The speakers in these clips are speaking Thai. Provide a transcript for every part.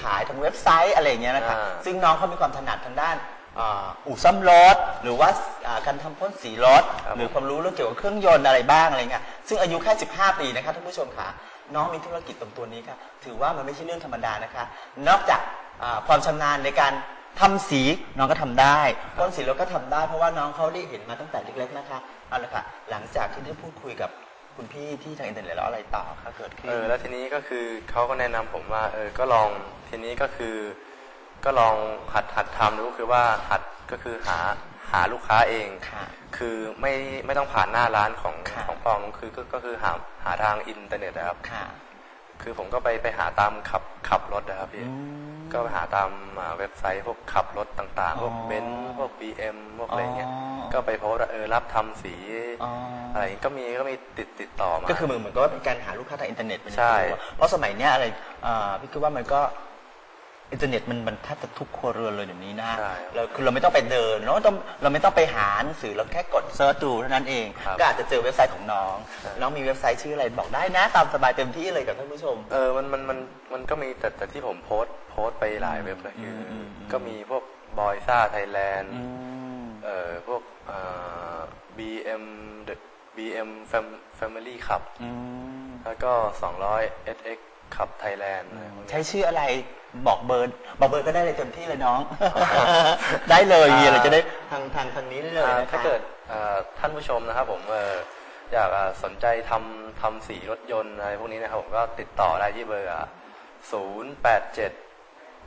ขายทางเว็บไซต์อะไรอย่างเงี้ยนะคะอ่า ซึ่งน้องเขามีความถนัดทางด้านอ่าอู่ซ่อมรถหรือว่าอ่าการทำพ่นสีรถครับหรือความรู้เรื่องเกี่ยวกับเครื่องยนต์อะไรบ้างอะไรเงี้ยซึ่งอายุแค่ 15 ปีนะคะท่านผู้ชมค่ะน้องมีธุรกิจตรงตัวนี้ค่ะถือว่ามันไม่ใช่เรื่องธรรมดานะคะ นอกจากอ่าความชำนาญในการทำสีน้องก็ทำได้พ่นสีรถก็ทำได้ เพราะว่าน้องเขาได้เห็นมาตั้งแต่เล็กๆนะคะเอาละค่ะหลังจากที่ได้พูดคุยกับ คุณพี่ที่ทางอินเทอร์เน็ตแล้วอะไรต่อคะเกิดขึ้นเออแล้วทีนี้ก็คือเขาก็แนะนำผมว่าเออก็ลองทีนี้ก็คือ ก็ลองหัดหัดทำดูก็คือว่าหัดก็คือหาหาลูกค้าเองค่ะคือไม่ไม่ต้องผ่านหน้าร้านของค่ะของปลอมคือก็ก็คือหาหาทางอินเทอร์เน็ตนะครับค่ะคือผมก็ไปไปหาตามขับขับรถนะครับพี่อืม ก็ไปหาตามอ่าเว็บไซต์พวกขับรถต่างๆ พวกอ๋อเบนซ์พวก BM พวกอะไรเงี้ยอ๋อก็ไปโพสต์ว่าเออรับทำสีอ๋อออะไรก็มีก็มีติดติดต่อมา ก็คือเหมือนเหมือนกับว่าเป็นการหาลูกค้าทางอินเทอร์เน็ตเป็นใช่ตัวเพราะสมัยเนี้ยอะไรอ่าพี่คิดว่ามันก็ อินเทอร์เน็ตมันมันแทบจะทุกครัวเรือนเลยเดี๋ยวนี้นะใช่ครับเราคือเราไม่ต้องไปเดินเราไม่ต้องเราไม่ต้องไปหาหนังสือเราแค่กดเซิร์ชดูเท่านั้นเอง ครับ ก็อาจจะเจอเว็บไซต์ของน้องใช่น้องมีเว็บไซต์ชื่ออะไรบอกได้นะ ตามสบายเต็มที่เลยกับท่านผู้ชม เออมันมันมันมันก็มีแต่แต่ที่ผมโพสต์โพสต์ไปหลายเว็บเลยคืออมอืม ก็มีพวกบอยซ่าไทยแลนด์อืมเอ่อพวกเอ่อ BM The BM Fam- Family ขับอืม แล้วก็ 200 SX ขับไทยแลนด์อะไรพวกนี้ใช้ชื่ออะไรบอกเบอร์บอกเบอร์ก็ได้เลยเต็มที่เลยน้อง ได้เลยมีอะไรจะได้ทางทางทางนี้ได้เลยอ่านะคะถ้าเกิดเอ่อท่านผู้ชมนะครับผมเอ่ออยากอ่าสนใจทำทำสีรถยนต์อะไรพวกนี้นะครับผมก็ติดต่อได้ที่เบอร์ศูนย์แปดเจ็ด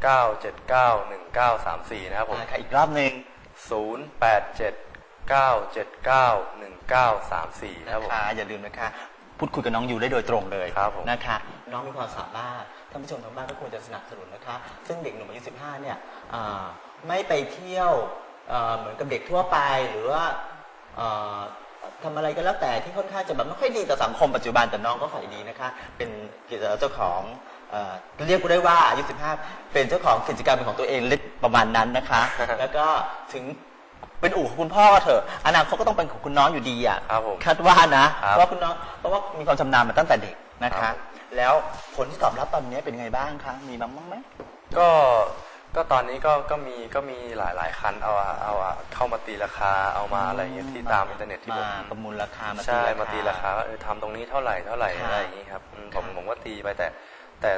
เก้าเจ็ดเก้าหนึ่งเก้าสามสี่นะครับผมอ่าค่ะอีกรอบหนึ่งศูนย์แปดเจ็ดเก้าเจ็ดเก้าหนึ่งเก้าสามสี่นะครับผมนะคะอย่าลืมนะคะ พูดคุยกับน้องอยู่ได้โดยตรงเลยครับผมนะคะ น้องมีความสามารถท่านผู้ชมทางบ้านก็ควรจะสนับสนุนนะคะ ซึ่งเด็กหนุ่มอายุ15เนี่ยไม่ไปเที่ยวเหมือนกับเด็กทั่วไปหรือว่าทำอะไรก็แล้วแต่ที่ค่อนข้างจะแบบไม่ค่อยดีต่อสังคมปัจจุบันแต่น้องก็ฝ่ายดีนะคะ เป็นกิจเจ้าของเอเรียกได้ว่าอายุ15 เป็นเจ้าของกิจการเป็นของตัวเองเล็กประมาณนั้นนะคะ แล้วก็ถึง เป็นอู่ของคุณพ่อเถอะอนาคตก็ต้องเป็นของคุณน้องอยู่ดีอะครับผมคาดว่านะครัเพบราะว่าคุณน้องเพราะว่ามีความชำนาญมาตั้งแต่เด็กนะครัคะ บ แล้วผลที่ตอบรับตอนนี้เป็นไงบ้างคะมีบ้างบ้างไหม ก็ก็ตอนนี้ก็ก็มีก็มีหลายหลายคันเอาอะเอาอะเข้ามาตีราคาเอามาอะไรอย่างเงี้ยที่ตามอินเทอร์เน็ตที่ผมมาประมูลราคามาใช่มาตีราคาว่าเออทำตรงนี้เท่าไหร่เท่าไหร่ค่ะอะไรอย่างนี้ครับอืมผมค่ะผมก็ตีไปแต่แต่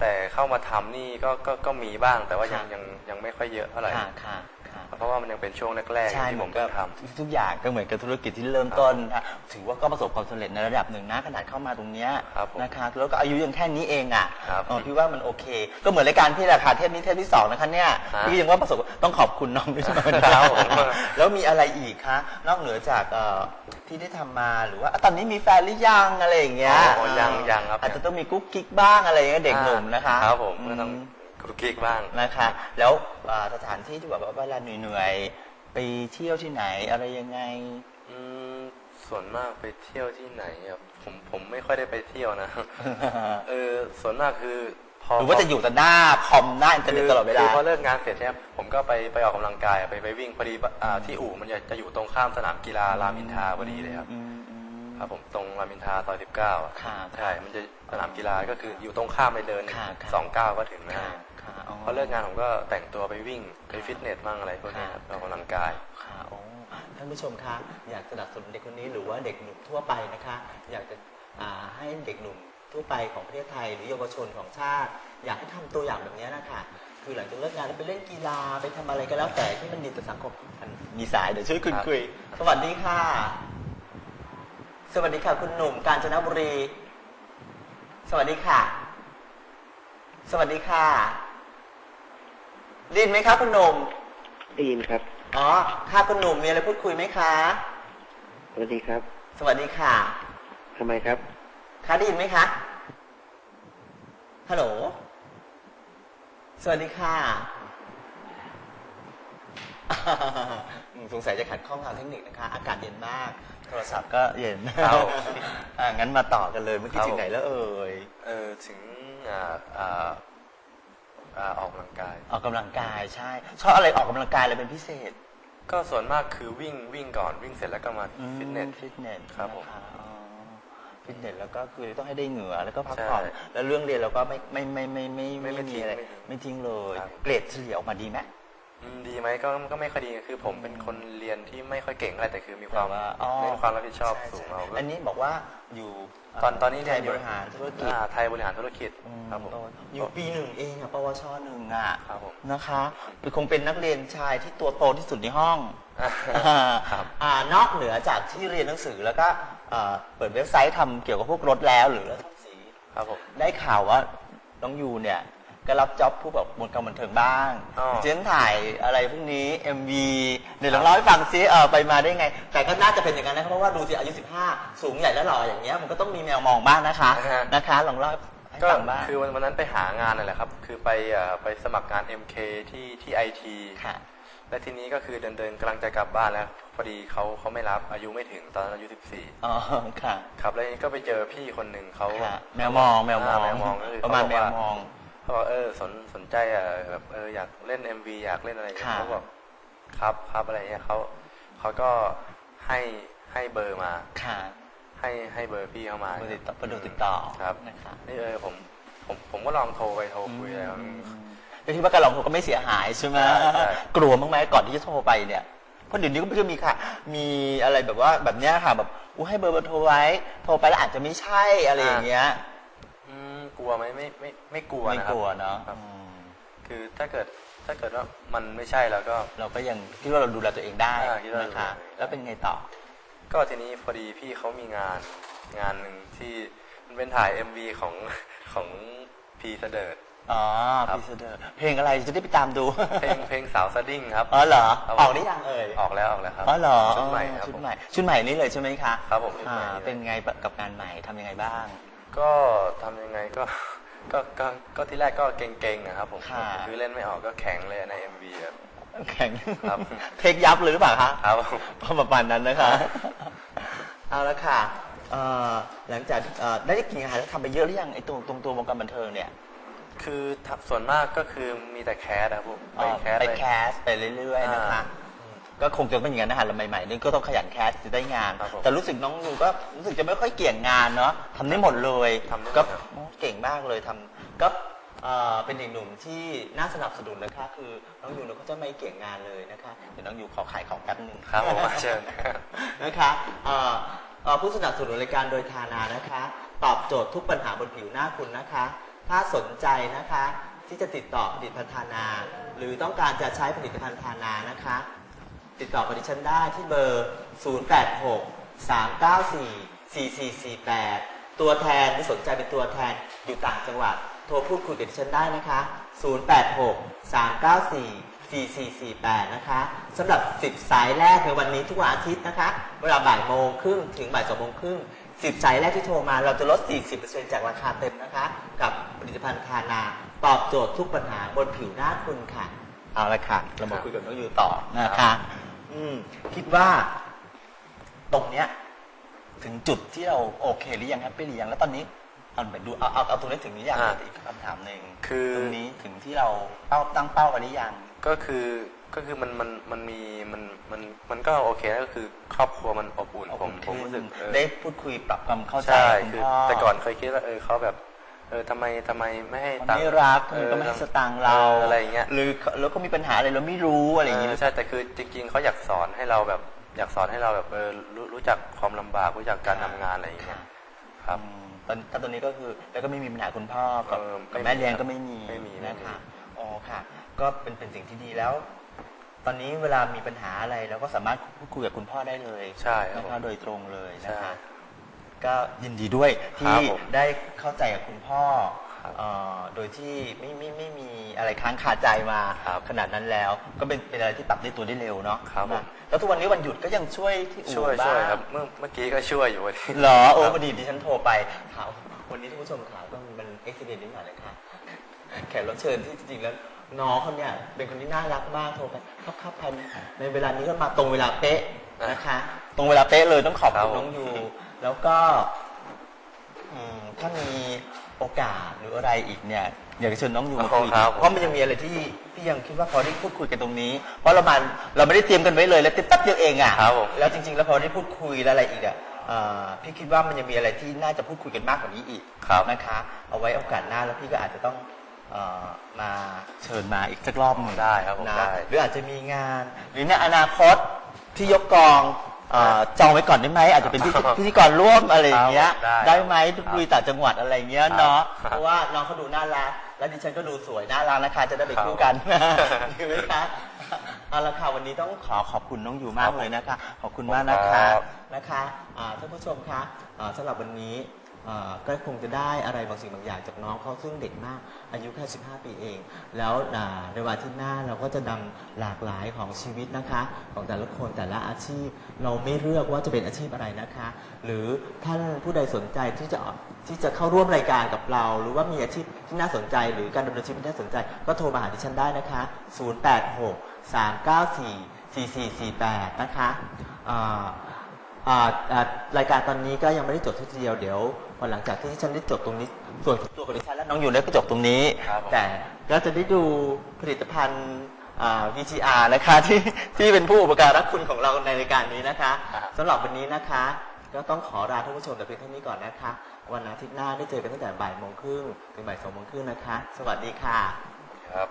แต่เข้ามาทำนี่ก็ก็ก็มีบ้างแต่ว่ายังค่ะ ยังยังไม่ค่อยเยอะเท่าไหร่ ค่ะค่ะค่ะ เพราะว่ามันยังเป็นช่วงแรกใช่ๆที่เหผมือมนกัเพิ่บงททุกอย่างก็เหมือนกับธุรกิจที่เริ่มต้นนะถือว่าก็ประสบความสำเร็จในระดับหนึ่งนะขนาดเข้ามาตรงเนี้ยครับผมนะคะแล้วก็อายุยังแค่นี้เองอะครับเออพี่ว่ามันโอเค ก็เหมือนรายการพี่ราคาเทปนี้เทปที่สองนะคะเนี่ยฮะพี่ยังว่าประสบต้องขอบคุณน้องด้วยใช่ไหมครับผมแล้วมีอะไรอีกคะนอกเหนือจากเอ่อที่ได้ทำมาหรือว่าอะตอนนี้มีแฟนหรือยังอะไรอย่างเงี้ยอ๋อยังยังครับอาจจะต้องมีกุ๊กกิ๊กบ้างอะไรอย่างเงี้ยำเด็กหนุ่มนะคะครับผมก็อืต้องม กรุกกริกบ้าง นะคะ แล้วอ่าสถานที่ที่แบบว่าเวลาเหนื่อยๆไปเที่ยวที่ไหนอะไรยังไง อืมส่วนมากไปเที่ยวที่ไหนครับผมผมไม่ค่อยได้ไปเที่ยวนะ เออส่วนมากคือพอหรือว่าจะอยู่แต่หน้าคอมหน้าอินเทอร์เน็ตตลอดเวลา คือพอเลิกงานเสร็จเนี่ยผมก็ไปไปออกกำลังกายไปไปวิ่งพอดีอ่าที่อู่มันจะจะอยู่ตรงข้ามสนามกีฬารามอินทราพอดีเลยครับ อืมอืม ครับผมตรงรามอินทราซอยสิบเก้าค่ะใช่ มันจะสนามกีฬาก็คืออยู่ตรงข้ามไปเดินค่ะค่ะสองก้าวก็ถึงนะค่ะค่ะอ๋อ พอเลิกงานผมก็แต่งตัวไปวิ่งไปฟิตเนสมั่งอะไรพวกนี้ครับค่ะออกกำลังกาย ค่ะโอ้ท่านผู้ชมคะ อยากสนับสนุนเด็กคนนี้หรือว่าเด็กหนุ่มทั่วไปนะคะ อยากจะอ่าให้เด็กหนุ่มทั่วไปของประเทศไทย หรือเยาวชนของชาติ อยากให้ทำตัวอย่างแบบนี้นะคะคือหลังจากเลิกงานแล้วไปเล่นกีฬาไปทำอะไรก็แล้วแต่ที่มันดีต่อสังคมอันมีสายเดี๋ยวช่วยคุยครับคุย สวัสดีค่ะ สวัสดีค่ะ คุณหนุ่มกาญจนบุรี สวัสดีค่ะ สวัสดีค่ะ ได้ยินไหมครับคุณหนุ่มได้ยินครับ อ๋อค่ะคุณหนุ่มมีอะไรพูดคุยไหมคะ สวัสดีครับ สวัสดีค่ะทำไมครับค่ะได้ยินไหมคะฮัลโหลสวัสดีค่ะ อืมสงสัยจะขัดข้องทางเทคนิคนะคะ อากาศเย็นมาก โทรศัพท์ก็เย็นครับอ่างั้นมาต่อกันเลยเมื่อกี้ครับ ถึงไหนแล้วเอ่ย เออถึงอ่าอ่า อ่าออกกำลังกาย ออกกำลังกายใช่ ชอบอะไรออกกำลังกายอะไรเป็นพิเศษก็ส่วนมากคือวิ่งวิ่งก่อนวิ่งเสร็จแล้วก็มาฟิตเนส ฟิตเนสครับผมนะคะอ๋อฟิตเนสแล้วก็คือต้องให้ได้เหงื่อแล้วก็พักผ่อน ใช่แล้วเรื่องเรียนเราก็ไม่ไม่ไม่ไม่ไม่ไม่ไม่ทิ้งอะไร ไม่ทิ้งไม่ทิ้งเลย ครับ เกรดเฉลี่ยออกมาดีไหมอืม ดีไหมก็ก็ไม่ค่อยดีคือผมเป็นคนเรียนที่ไม่ค่อยเก่งอะไรแต่คือมีความแต่ว่าเน้นความรับผิดชอบใสูงใช่เอาอันนี้บอกว่าอยู่ตอนตอนนี้ไทเรียยนอบยู่ริหารธุรกิจอ่าไทยบริหารธุรกิจครับผม อยู่ปีหนึ่งเองอะปวชหนึ่งอะครับผม นะคะคือคงเป็นนักเรียนชายที่ตัวโตที่สุดในห้อง ครับอ่านอกเหนือจากที่เรียนหนังสือแล้วก็อ่าเปิดเว็บไซต์ทำเกี่ยวกับพวกรถแล้วหรือรถสี ครับผม ได้ข่าวว่าน้องยูเนี่ย ก็รับจ็อบผู้แบบวงการบันเทิงบ้างอ๋อ เช่นถ่ายอะไรพวกนี้ MV เดี๋ยวลองเล่าให้ฟังซิเออไปมาได้ไง แต่ก็น่าจะเป็นอย่างนั้นนะเพราะว่าดูสิอายุ 15 สูงใหญ่และหล่ออย่างเงี้ยมันก็ต้องมีแมวมองบ้างนะคะอ่าฮะ นะคะลองเล่าให้ก็ฟังบ้าง คือวันวันนั้นไปหางานนั่นแหละครับ คือไปเอ่อไปสมัครงาน MK ที่ที่ไอทีค่ะ และทีนี้ก็คือเดินเดินกำลังจะกลับบ้านแล้วพอดีเขาเขาไม่รับอายุไม่ถึงตอนนั้นอายุ14อ๋อค่ะครับ แล้วทีนี้ก็ไปเจอพี่คนหนึ่งเขาค่ะแมวมองแมวมองาแมวมองก็คือประมาณเขแมบอวกมองเขา บอกเออสนสนใจอะแบบเอออยากเล่น MV อยากเล่นอะไรอย่างเงี้ยค่ะ เขาบอกครับครับอะไรเงี้ยเขาเขาก็ให้ให้เบอร์มา ค่ะให้ให้เบอร์พี่เข้ามาเบอร์ติดต่อเบอร์ติดต่อครับนะคะนี่เออผมผมผมก็ลองโทรไปโทรคุยอะไรครับแต่ที่ว่าการลองโทรก็ไม่เสียหายใช่ไหมใช่ใช่กลัวมั้างไหมก่อนที่จะโทรไปเนี่ยเพราะเดี๋ยวนี้ก็ไม่ก็มีค่ะ มีอะไรแบบว่าแบบเนี้ยค่ะแบบอู้ให้เบอร์เบอร์โทรไว้ โทรไปแล้วอาจจะไม่ใช่อะไรอย่างเงี้ยอืม กลัวไหมไม่ไม่ไม่กลัวไม่นะครับกลัวเนาะครับ อืมคือถ้าเกิดถ้าเกิดว่ามันไม่ใช่แล้วก็ เราก็ยังคิดว่าเราดูแลตัวเองได้อ่าคิดว่าเรานะคะดูแลตัวเอง แล้วเป็นไงต่อ ก็ทีนี้พอดีพี่เขามีงานงานหนึ่งที่มันเป็นถ่าย MV ของของพีเสดิร์ด อ๋อครับ พีเสเดอร์เพลงอะไรจะได้ไปตามดู เพลงเพลงสาวสดิ้งครับอ๋อเหรอครับออกได้ยังเอ่ย ออกแล้วออกแล้วครับอ๋อเหรอชุดใหม่ครับชุดผม ใหม่ ชุดใหม่นี่เลยใช่ไหมคะครับผมชุดอ่าใหม่นี่เลย เป็นไงกับงานใหม่ทำยังไงบ้าง ก็ทำยังไงก็ ก็ก็ก็ที่แรกก็เก่งๆนะครับผมค่ะ คือเล่นไม่ออกก็แข็งเลยใน MV ครับแข็งครับ เทคยับเลยหรือเปล่าคะ ครับประมาณนั้นนะคะ เอาละค่ะเอ่อหลังจากเอ่อได้กินอาหารแล้วทำไปเยอะหรือยังไอ้ตรงตรงตัววงการบันเทิงเนี่ยคือทับส่วนมากก็คือมีแต่แคสนะครับผมไปเอ่อแคสไปเลย แคสไปเรื่อยๆนะคะ อ่าอืม ก็คงจะเป็นอย่างนั้นนะคะเราใหม่ๆนี่ก็ต้องขยันแคสจะได้งาน ครับผมแต่รู้สึกน้องยูก็รู้สึกจะไม่ค่อยเกี่ยงงานเนาะทำได้หมดเลยทำได้หมดก็ครับ โอ้เก่งมากเลยทำก็เอ่อเป็นอีกหนุ่มที่น่าสนับสนุนนะคะ คือน้องยูเนี่ยเขาจะไม่เกี่ยงงานเลยนะคะเดี๋ยวน้องยูขอขายของแป๊บนึง ครับผมเชิญ นะคะเอ่อเอ่อผู้สนับสนุนรายการโดยทานานะคะ ตอบโจทย์ทุกปัญหาบนผิวหน้าคุณนะคะ ถ้าสนใจนะคะ ที่จะติดต่อผลิตภัณฑ์ทานา หรือต้องการจะใช้ผลิตภัณฑ์ทานานะคะ ติดต่อกับดิฉันได้ที่เบอร์ 086 394 4448 ตัวแทนที่สนใจเป็นตัวแทนอยู่ต่างจังหวัด โทรพูดคุยกับดิฉันได้นะคะ 086 394 4448 นะคะสำหรับ 10 สายแรกในวันนี้ทุกวันอาทิตย์นะคะ เวลาบ่ายโมงครึ่งถึงบ่ายสองโมงครึ่ง10 สายแรกที่โทรมาเราจะลด 40%จากราคาเต็มนะคะ กับผลิตภัณฑ์ทานา ตอบโจทย์ทุกปัญหาบนผิวหน้าคุณค่ะ เอาละค่ะ เรามาคุยกับน้องยูต่อนะคะ อืม คิดว่าตรงเนี้ย ถึงจุดที่เราโอเคหรือยังแฮปปี้หรือยังแล้วตอนนี้เอาไปดูเอาเอาเอาตรงนี้ถึงหรือยังอ่าอีกคำถามหนึ่งคือ ตรงนี้ถึงที่เราเป้าตั้งเป้ากันหรือยังก็คือก็คือมันมันมันมีมันมันมันก็โอเคนะก็คือครอบครัวมันอบอุ่นผมผมรู้สึกเออได้พูดคุยปรับความเข้าใจใช่คุณคือพ่อแต่ก่อนเคยคิดว่าเออเขาแบบเออทำไมทำไมไม่ให้เขาตังค์ไม่รักเออก็ไม่ให้สตางค์เราอออะไรอย่างเงี้ย หรือแล้วก็มีปัญหาอะไรเราไม่รู้อะไรอย่างเองี้อใช่แต่คือจริงๆเขาอยากสอนให้เราแบบอยากสอนให้เราแบบเออรู้รู้จักความลำบากรู้จักการทำงานอะไรอย่างเงี้ยครับ อืมตอนตอนตอนนี้ก็คือแล้วก็ไม่มีปัญหาคุณพ่อกับเออกับไม่มีแม่เลี้ยงก็ไม่มีไม่มีไม่มีนะคะอ๋อค่ะ ก็เป็นเป็นสิ่งที่ดีแล้ว ตอนนี้เวลามีปัญหาอะไรเราก็สามารถพูดคุยกับคุณพ่อได้เลยใช่ครับนะผมคะโดยตรงเลยนะใช่คะ ก็ยินดีด้วยคที่รับผมได้เข้าใจกับคุณพ่อครับเอ่อโดยที่ไม่ไม่ไม่มีอะไรค้างคาใจมาครับขนาดนั้นแล้ว ก็เป็นเป็นอะไรที่ปรับได้ตัวได้เร็วเนาะครับผมนะแล้วทุกวันนี้วันหยุดก็ยังช่วยที่อู่ช่วยบ้างช่วยครับเมื่อเมื่อกี้ก็ช่วยอยู่วันนี้ เหรอโอ้ครับพอดีดิฉันโทรไปถามวันนี้ท่านผู้ชมถามก็มันเอ็กซิเดนต์นิดหน่อยเลยค่ะแขกรับเชิญที่จริงๆแล้วน้องเขาเนี่ยเป็นคนที่น่ารักมากโทรไปครับครับพันในเวลานี้ก็มาตรงเวลาเป๊ะนะคะ ตรงเวลาเป๊ะเลยต้องขอบครัคุบณผมน้องยู แล้วก็อืมถ้ามีโอกาสหรืออะไรอีกเนี่ยอยากจะเชิญน้องยูมาคุยครับเพราะมันยังมีอะไรที่พี่ยังคิดว่าพอได้พูดคุยกันตรงนี้ เพราะเรามันเราไม่ได้เตรียมกันไว้เลย แล้วเต็มแป๊บเดียวเองอะครับผมแล้วจริง ๆ แล้วพอได้พูดคุยแล้วอะไรอีกอะเอ่อพี่คิดว่ามันยังมีอะไรที่น่าจะพูดคุยกันมากกว่านี้อีกครับนะคะ เอาไว้โอกาสหน้าแล้วพี่ก็อาจจะต้องเอ่อมาเชิญมาอีกสักรอบหนึ่งได้ครับผมนะได้หรืออาจจะมีงาน หรือในอนาคตที่ยกกอง เอ่อจองไว้ก่อนได้ไหมอาจจะเป็นพิธีพิธีกรร่วมอะไรอย่างเงี้ยครับได้ได้ไหมครับลุยต่างจังหวัดอะไรอย่างเงี้ยเนาะครับเพราะว่าน้องเขาดูน่ารักและดิฉันก็ดูสวยน่ารักนะคะ จะได้ไปครับคู่กันดีไหมคะเอาละค่ะวันนี้ต้องขอขอบคุณน้องอยู่มากเลยนะคะ ขอบคุณมากนะคะครับ นะคะอ่าท่านผู้ชมคะอ่าสำหรับวันนี้อ่า ก็คงจะได้อะไรบางสิ่งบางอย่างจากน้องเขาซึ่งเด็กมากอายุแค่ 15 ปีเอง แล้วในวันที่หน้าเราก็จะนำหลากหลายของชีวิตนะคะ ของแต่ละคนแต่ละอาชีพ เราไม่เลือกว่าจะเป็นอาชีพอะไรนะคะ หรือท่านผู้ใดสนใจที่จะที่จะเข้าร่วมรายการกับเรา หรือว่ามีอาชีพที่น่าสนใจ หรือการดำเนินชีวิตที่น่าสนใจ ก็โทรมาหาดิฉันได้นะคะ 086 394 4448 นะคะรายการตอนนี้ก็ยังไม่ได้จบทีเดียวเดี๋ยว อหลังจากที่ฉันได้จบตรงนี้ ส่วนตัวของดิฉันและน้องอยู่ได้ก็จบตรงนี้ ครับผม แต่ก็จะได้ดูผลิตภัณฑ์อ่า VGR นะคะที่ที่เป็นผู้อุปการะคุณของเราในรายการนี้นะคะสำหรับวันนี้นะคะ ก็ต้องขอลาท่านผู้ชมแต่เพียงเท่านี้ก่อนนะคะ วันอาทิตย์หน้าได้เจอกันตั้งแต่บ่ายโมงครึ่งถึงบ่ายสองโมงครึ่งนะคะ สวัสดีค่ะ ครับ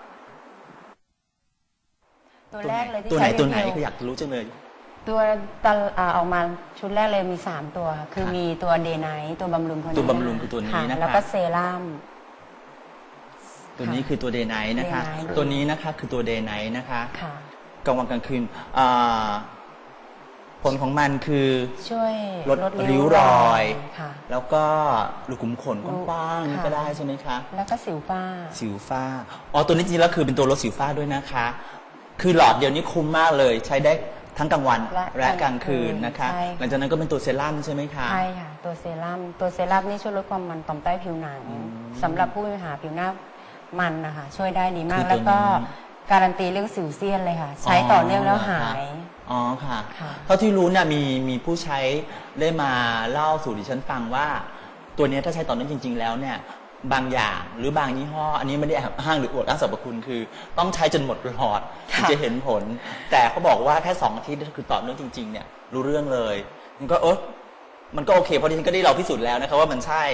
ตัวแรกเลยที่ตัวไหนใช้ตัวไหนรีวิก็อยากรู้จังเลย ตัวตอนอ่าออกมาชุดแรกเลยมี 3 ตัวค่ะคือครับมีตัวเดย์ไนท์ตัวบำรุงคนนี้ตัวบำรุงคือตัวนี้นะคะ แล้วก็เซรั่ม ตัวนี้คือตัวเดย์ไนท์นะคะ Day Night ตัวนี้นะคะคือตัวเดย์ไนท์นะคะค่ะ กลางวันกลางคืนอ่าผลของมันคือ ช่วยลดริ้วรอย ค่ะ แล้วก็รูขุมขนกว้างๆนี่ค่ะก็ได้ใช่ไหมคะ แล้วก็สิวฝ้า สิวฝ้า อ๋อ ตัวนี้จริงๆแล้วคือเป็นตัวลดสิวฝ้าด้วยนะคะ คือหลอดเดียวนี้คุ้มมากเลย ใช้ได้ ทั้งกลางวันและและกลางคืนนะคะ ใช่ค่ะหลังจากนั้นก็เป็นตัวเซรั่มใช่ไหมคะ ใช่ค่ะ ตัวเซรั่มตัวเซรั่มนี่ช่วยลดความมันต่อมใต้ผิวหนังสำหรับผู้มีปัญหาผิวหน้ามันนะคะช่วยได้ดีมาคืก อตัวแล้วก็นี้การันตีเรื่องสิวเซียนเลยค่ะ ใช้ต่อเนื่องแล้วหายอ๋อค่ะ ค่ะเท่าที่รู้เนี่ยมีมีผู้ใช้ได้มาเล่าสู่ดิฉันฟังว่า ตัวเนี้ยถ้าใช้ต่อเนื่องจริง ๆ แล้วเนี่ย บางอย่างหรือบางยี่ห้อ อันนี้ไม่ได้แอบอ้างหรืออวดอ้างสรรพคุณคือ ต้องใช้จนหมดหลอดถึงค่ะจะเห็นผล แต่เขาบอกว่าแค่สองอาทิตย์คือต่อเนื่องจริงๆเนี่ยรู้เรื่องเลยมันก็เออมันก็โอเคเพราะดิฉันก็ได้เราพิสูจน์แล้วนะคะว่ามันใช่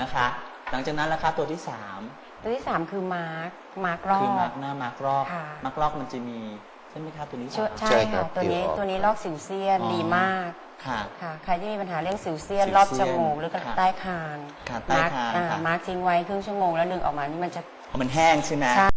นะคะ หลังจากนั้นราคาตัวที่สามตัวที่สามคือมาร์คมาร์ครอคือมาบร์กหน้ามาร์กรอบค่ะมาร์กรอบมันจะมีใช่ไหมคะตัวนี้ช่วยสามใช่ใช่ครัค่ะบตัวนี้ผิวออกตัวนี้ลอกสิวเซียนอ๋อดีมาก ค่ะ ค่ะ ใครที่มีปัญหาเรื่องสิวเซียนสิวเซียนรอบจมูกหรือค่ะใต้คางค่ะใต้มาร์คคางอ่าค่ะ มาร์คทิ้งไว้ครึ่งชั่วโมงแล้วดึงออกมานี่มันจะ เพราะมันแห้งใช่ไหม ใช่